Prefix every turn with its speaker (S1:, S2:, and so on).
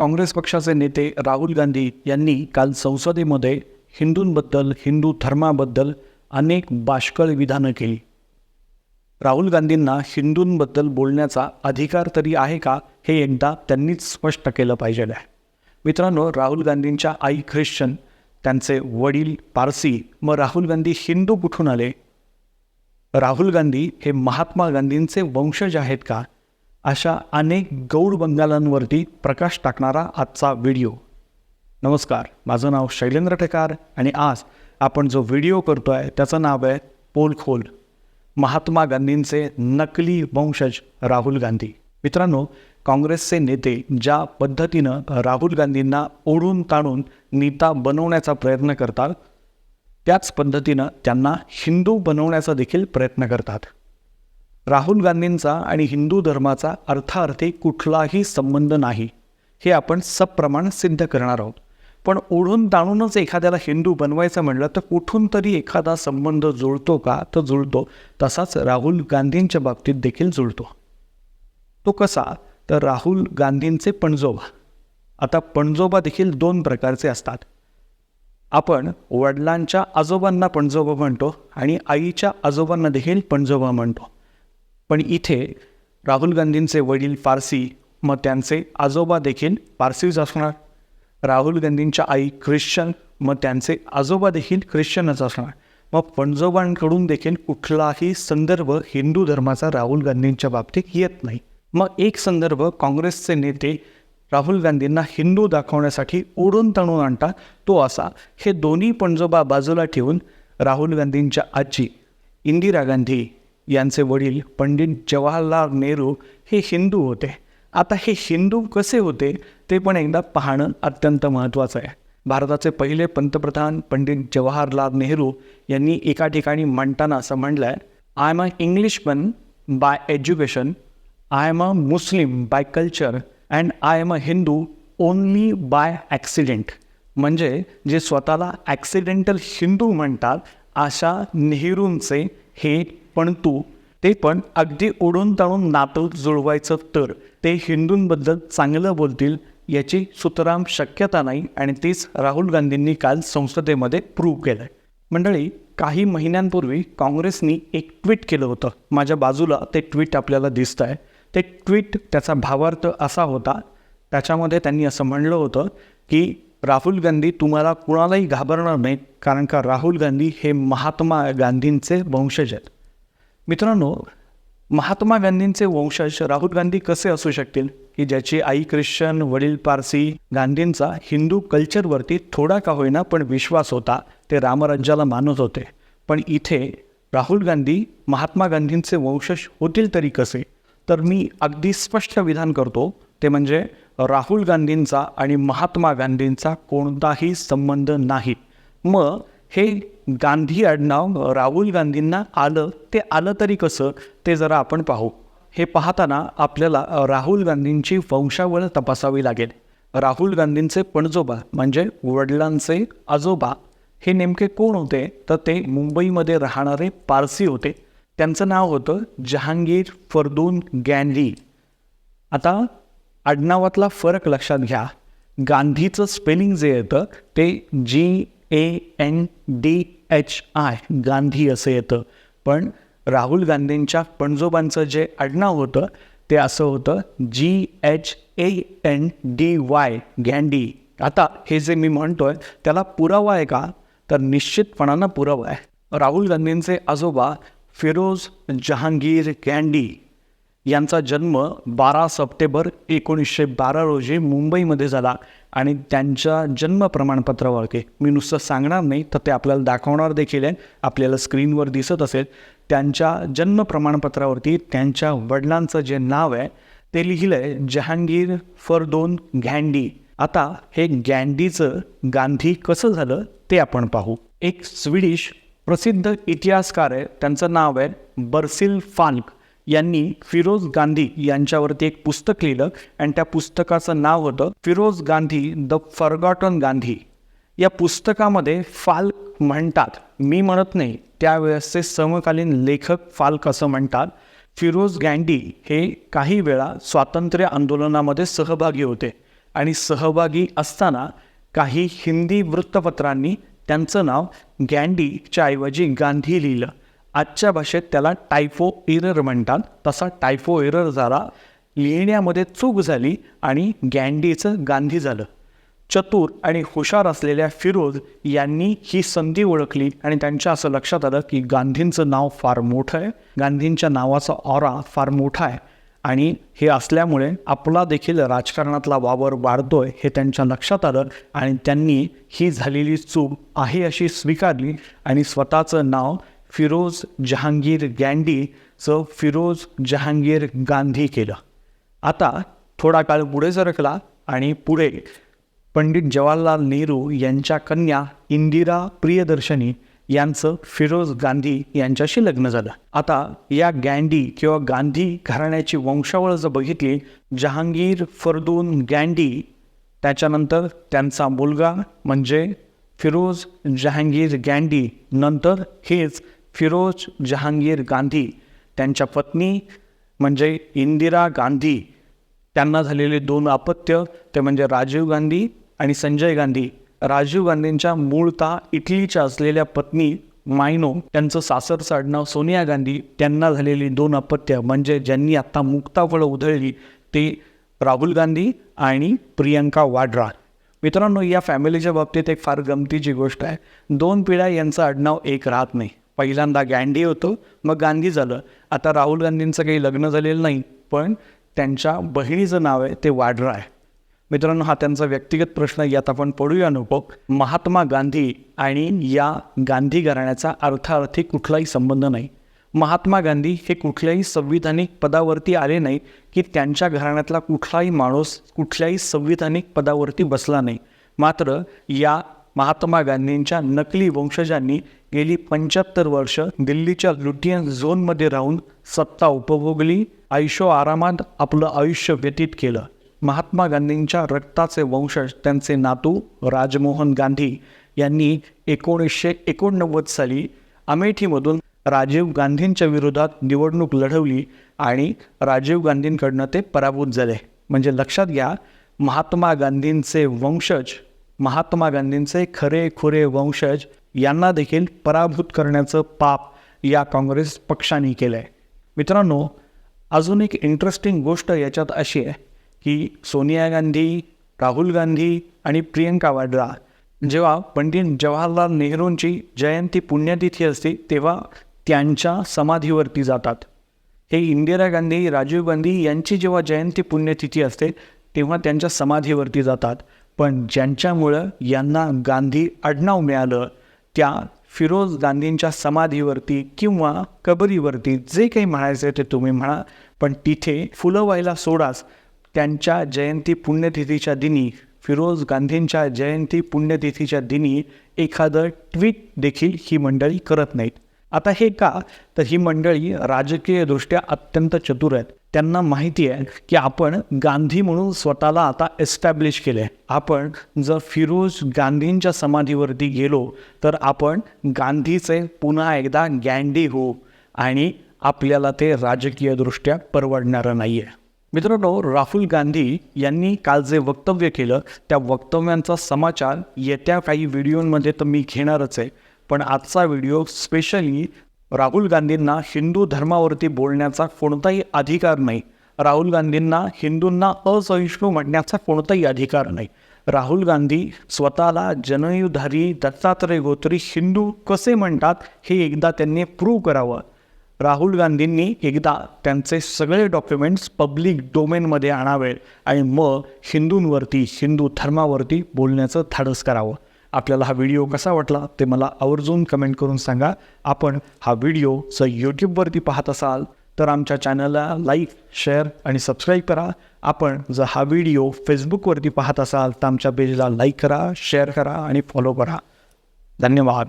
S1: काँग्रेस पक्षाचे नेते राहुल गांधी यांनी काल संसदेमध्ये हिंदूंबद्दल हिंदू धर्माबद्दल अनेक बाष्कळ विधानं केली. राहुल गांधींना हिंदूंबद्दल बोलण्याचा अधिकार तरी आहे का हे एकदा त्यांनीच स्पष्ट केलं पाहिजे आहे मित्रांनो राहुल गांधींच्या आई ख्रिश्चन त्यांचे वडील पारसी मग राहुल गांधी हिंदू कुठून आले? राहुल गांधी हे महात्मा गांधींचे वंशज आहेत का? अशा अनेक गौड बंगालांवरती प्रकाश टाकणारा आजचा व्हिडिओ. नमस्कार माझं नाव शैलेंद्र ठेकार आणि आज आपण जो व्हिडिओ करतो आहे त्याचं नाव आहे पोलखोल. महात्मा गांधींचे नकली वंशज राहुल गांधी. मित्रांनो काँग्रेसचे नेते ज्या पद्धतीनं राहुल गांधींना ओढून ताणून नेता बनवण्याचा प्रयत्न करतात त्याच पद्धतीनं त्यांना हिंदू बनवण्याचा देखील प्रयत्न करतात. राहुल गांधींचा आणि हिंदू धर्माचा अर्थार्थी कुठलाही संबंध नाही. हे आपण सप्रमाण सिद्ध करणार आहोत. पण ओढून ताणूनच एखाद्याला हिंदू बनवायचं म्हणलं तर कुठून तरी एखादा संबंध जुळतो का? तर जुळतो. तसाच राहुल गांधींच्या बाबतीत देखील जुळतो. तो कसा? तर राहुल गांधींचे पणजोबा. आता पणजोबा देखील दोन प्रकारचे असतात. आपण वडिलांच्या आजोबांना पणजोबा म्हणतो आणि आईच्या आजोबांना देखील पणजोबा म्हणतो. पण इथे राहुल गांधींचे वडील पारसी मग त्यांचे आजोबा देखील पारसीच असणार. राहुल गांधींच्या आई ख्रिश्चन मग त्यांचे आजोबा देखील ख्रिश्चनच असणार. मग पणजोबांकडून देखील कुठलाही संदर्भ हिंदू धर्माचा राहुल गांधींच्या बाबतीत येत नाही. मग एक संदर्भ काँग्रेसचे नेते राहुल गांधींना हिंदू दाखवण्यासाठी ओढून ताणून आणतात तो असा. हे दोन्ही पणजोबा बाजूला ठेवून राहुल गांधींच्या आजी इंदिरा गांधी यांचे वडील पंडित जवाहरलाल नेहरू हे हिंदू होते. आता हे हिंदू कसे होते ते पण एकदा पाहणं अत्यंत महत्त्वाचं आहे. भारताचे पहिले पंतप्रधान पंडित जवाहरलाल नेहरू यांनी एका ठिकाणी म्हणताना असं म्हटलं आहे I am a Englishman by education I am a Muslim by culture and I am a Hindu only by accident म्हणजे जे स्वतःला ॲक्सिडेंटल हिंदू म्हणतात अशा नेहरूंचे हे पण तू ते पण अगदी ओढून ताणून नातं जुळवायचं तर ते हिंदूंबद्दल चांगलं बोलतील याची सुतराम शक्यता नाही आणि तीच राहुल गांधींनी काल संसदेमध्ये प्रूव्ह केलं आहे मंडळी काही महिन्यांपूर्वी काँग्रेसनी एक ट्विट केलं होतं. माझ्या बाजूला ते ट्विट आपल्याला दिसतं आहे ते ट्विट त्याचा भावार्थ असा होता त्याच्यामध्ये त्यांनी असं म्हणलं होतं की राहुल गांधी तुम्हाला कुणालाही घाबरणार नाहीत कारण का राहुल गांधी हे महात्मा गांधींचे वंशज आहेत. मित्रांनो महात्मा गांधींचे वंशज राहुल गांधी कसे असू शकतील? की ज्याची आई ख्रिश्चन वडील पारसी गांधींचा हिंदू कल्चरवरती थोडा का होईना पण विश्वास होता ते रामराज्याला मानत होते. पण इथे राहुल गांधी महात्मा गांधींचे वंशज होतील तरी कसे? तर मी अगदी स्पष्ट विधान करतो ते म्हणजे राहुल गांधींचा आणि महात्मा गांधींचा कोणताही संबंध नाही. मग हे गांधी आडनाव राहुल गांधींना आलं ते आलं तरी कसं ते जरा आपण पाहू. हे पाहताना आपल्याला राहुल गांधींची वंशावळ तपासावी लागेल. राहुल गांधींचे पणजोबा म्हणजे वडिलांचे आजोबा हे नेमके कोण होते? तर ते मुंबईमध्ये राहणारे पारसी होते. त्यांचं नाव होतं जहांगीर फरदून गॅनली आता आडनावातला फरक लक्षात घ्या. गांधीचं स्पेलिंग जे येतं ते G A N D H I Gandhi असं येतं. पण राहुल गांधींच्या पणजोबांचं जे आडनाव होतं ते असं होतं G H A N D Y Gandy. आता हे जे मी म्हणतोय त्याला पुरावा आहे का? तर निश्चितपणानं पुरावा आहे. राहुल गांधींचे आजोबा फिरोज जहांगीर गँडी यांचा जन्म बारा सप्टेंबर एकोणीसशे बारा रोजी मुंबईमध्ये झाला. आणि त्यांच्या जन्म प्रमाणपत्रावरती मी नुसतं सांगणार नाही तर ते आपल्याला दाखवणार देखील आहे आपल्याला स्क्रीनवर दिसत असेल. त्यांच्या जन्म प्रमाणपत्रावरती त्यांच्या वडिलांचं जे नाव आहे ते लिहिलं आहे जहांगीर फरदोन घँडी आता हे गँडीचं गांधी कसं झालं ते आपण पाहू. एक स्वीडिश प्रसिद्ध इतिहासकार आहे त्यांचं नाव आहे बर्सिल फाल्क. यांनी फिरोज गांधी यांच्यावरती एक पुस्तक लिहिलं आणि त्या पुस्तकाचं नाव होतं फिरोज गांधी द फरगॉटन गांधी. या पुस्तकामध्ये फाल्क म्हणतात. मी म्हणत नाही त्यावेळेसचे समकालीन लेखक फाल्क असं म्हणतात फिरोज गांधी हे काही वेळा स्वातंत्र्य आंदोलनामध्ये सहभागी होते आणि सहभागी असताना काही हिंदी वृत्तपत्रांनी त्यांचं नाव गँडीच्या ऐवजी गांधी लिहिलं. आजच्या भाषेत त्याला टायफो एरर म्हणतात. तसा टायफो एरर झाला लिहिण्यामध्ये चूक झाली आणि गँडीचं गांधी झालं. चतुर आणि हुशार असलेल्या फिरोज यांनी ही संधी ओळखली आणि त्यांच्या असं लक्षात आलं की गांधींचं नाव फार मोठं आहे. गांधींच्या नावाचा ऑरा फार मोठा आहे. आणि हे असल्यामुळे आपला देखील राजकारणातला वावर वाढतोय हे त्यांच्या लक्षात आलं आणि त्यांनी ही झालेली चूक आहे अशी स्वीकारली आणि स्वतःचं नाव फिरोज जहांगीर गँडीचं फिरोज जहांगीर गांधी केलं. आता थोडा काळ पुढे सरकला आणि पुढे पंडित जवाहरलाल नेहरू यांच्या कन्या इंदिरा प्रियदर्शनी यांचं फिरोज गांधी यांच्याशी लग्न झालं. आता या गँडी किंवा गांधी घराण्याची वंशावळ जर बघितली जहांगीर फरदून गँडी त्याच्यानंतर त्यांचा मुलगा म्हणजे फिरोज जहांगीर गँडी नंतर हेच फिरोज जहांगीर गांधी त्यांच्या पत्नी म्हणजे इंदिरा गांधी त्यांना झालेले दोन अपत्य ते म्हणजे राजीव गांधी आणि संजय गांधी. राजीव गांधींच्या मूळतः इटलीच्या असलेल्या पत्नी मायनो त्यांचं सासरचं आडनाव सोनिया गांधी त्यांना झालेली दोन अपत्य म्हणजे ज्यांनी आत्ता मुक्ताफळं उधळली ते राहुल गांधी आणि प्रियंका वाड्रा. मित्रांनो या फॅमिलीच्या बाबतीत एक फार गमतीची गोष्ट आहे. दोन पिढ्या यांचं आडनाव एक राहत नाही. पहिल्यांदा गँडी होतो मग गांधी झालं. आता राहुल गांधींचं काही लग्न झालेलं नाही पण त्यांच्या बहिणीचं नाव आहे ते वाड्रा आहे. मित्रांनो हा त्यांचा व्यक्तिगत प्रश्न यात आपण पडूया नको. महात्मा गांधी आणि या गांधी घराण्याचा अर्थार्थी कुठलाही संबंध नाही. महात्मा गांधी हे कुठल्याही संविधानिक पदावरती आले नाही की त्यांच्या घराण्यातला कुठलाही माणूस कुठल्याही संविधानिक पदावरती बसला नाही. मात्र या महात्मा गांधींच्या नकली वंशजांनी गेली पंच्याहत्तर वर्ष दिल्लीच्या लुटियन झोनमध्ये राहून सत्ता उपभोगली. आयुष्य आरामात आपलं आयुष्य व्यतीत केलं. महात्मा गांधींच्या रक्ताचे वंशज त्यांचे नातू राजमोहन गांधी यांनी एकोणीसशे एकोणनव्वद साली अमेठीमधून राजीव गांधींच्या विरोधात निवडणूक लढवली आणि राजीव गांधींकडनं ते पराभूत झाले. म्हणजे लक्षात घ्या महात्मा गांधींचे वंशज महात्मा गांधींचे खरे खुरे वंशज यांना देखील पराभूत करण्याचं पाप या काँग्रेस पक्षाने केलं आहे मित्रांनो अजून एक इंटरेस्टिंग गोष्ट याच्यात अशी आहे की सोनिया गांधी राहुल गांधी आणि प्रियंका वाड्रा जेव्हा पंडित जवाहरलाल नेहरूंची जयंती पुण्यतिथी असते तेव्हा त्यांच्या समाधीवरती जातात. हे इंदिरा गांधी राजीव गांधी यांची जेव्हा जयंती पुण्यतिथी असते तेव्हा त्यांच्या समाधीवरती जातात. पण ज्यांच्यामुळं यांना गांधी आडनाव मिळालं त्या फिरोज गांधींच्या समाधीवरती किंवा कबरीवरती जे काही म्हणायचं ते तुम्ही म्हणा पण तिथे फुलं व्हायला सोडाच. त्यांच्या जयंती पुण्यतिथीच्या दिनी फिरोज गांधींच्या जयंती पुण्यतिथीच्या दिनी एखादं ट्विट देखील ही मंडळी करत नाहीत. आता हे का? तर ही मंडळी राजकीयदृष्ट्या अत्यंत चतुर आहेत. त्यांना माहिती आहे की आपण गांधी म्हणून स्वतःला आता एस्टॅब्लिश केलं आहे आपण जर फिरोज गांधींच्या समाधीवरती गेलो तर आपण गांधीचे पुन्हा एकदा गँडी हो आणि आपल्याला ते राजकीयदृष्ट्या परवडणारं नाही आहे मित्रांनो राहुल गांधी यांनी काल जे वक्तव्य केलं त्या वक्तव्यांचा समाचार येत्या काही व्हिडिओमध्ये तर मी घेणारच आहे. पण आजचा व्हिडिओ स्पेशली राहुल गांधींना हिंदू धर्मावरती बोलण्याचा कोणताही अधिकार नाही. राहुल गांधींना हिंदूंना असहिष्णू म्हणण्याचा कोणताही अधिकार नाही. राहुल गांधी स्वतःला जनयुधारी दत्तात्रय गोत्री हिंदू कसे म्हणतात हे एकदा त्यांनी प्रूव्ह करावं. राहुल गांधींनी एकदा त्यांचे सगळे डॉक्युमेंट्स पब्लिक डोमेनमध्ये आणावे आणि मग हिंदूंवरती हिंदू धर्मावरती बोलण्याचं धाडस करावं. आपल्याला हा व्हिडिओ कसा वाटला ते मला आवर्जून कमेंट करून सांगा. आपण हा व्हिडिओ जर यूट्यूबवरती पाहत असाल तर आमच्या चॅनलला लाईक शेअर आणि सबस्क्राईब करा. आपण जर हा व्हिडिओ फेसबुकवरती पाहत असाल तर आमच्या पेजला लाईक करा शेअर करा आणि फॉलो करा. धन्यवाद.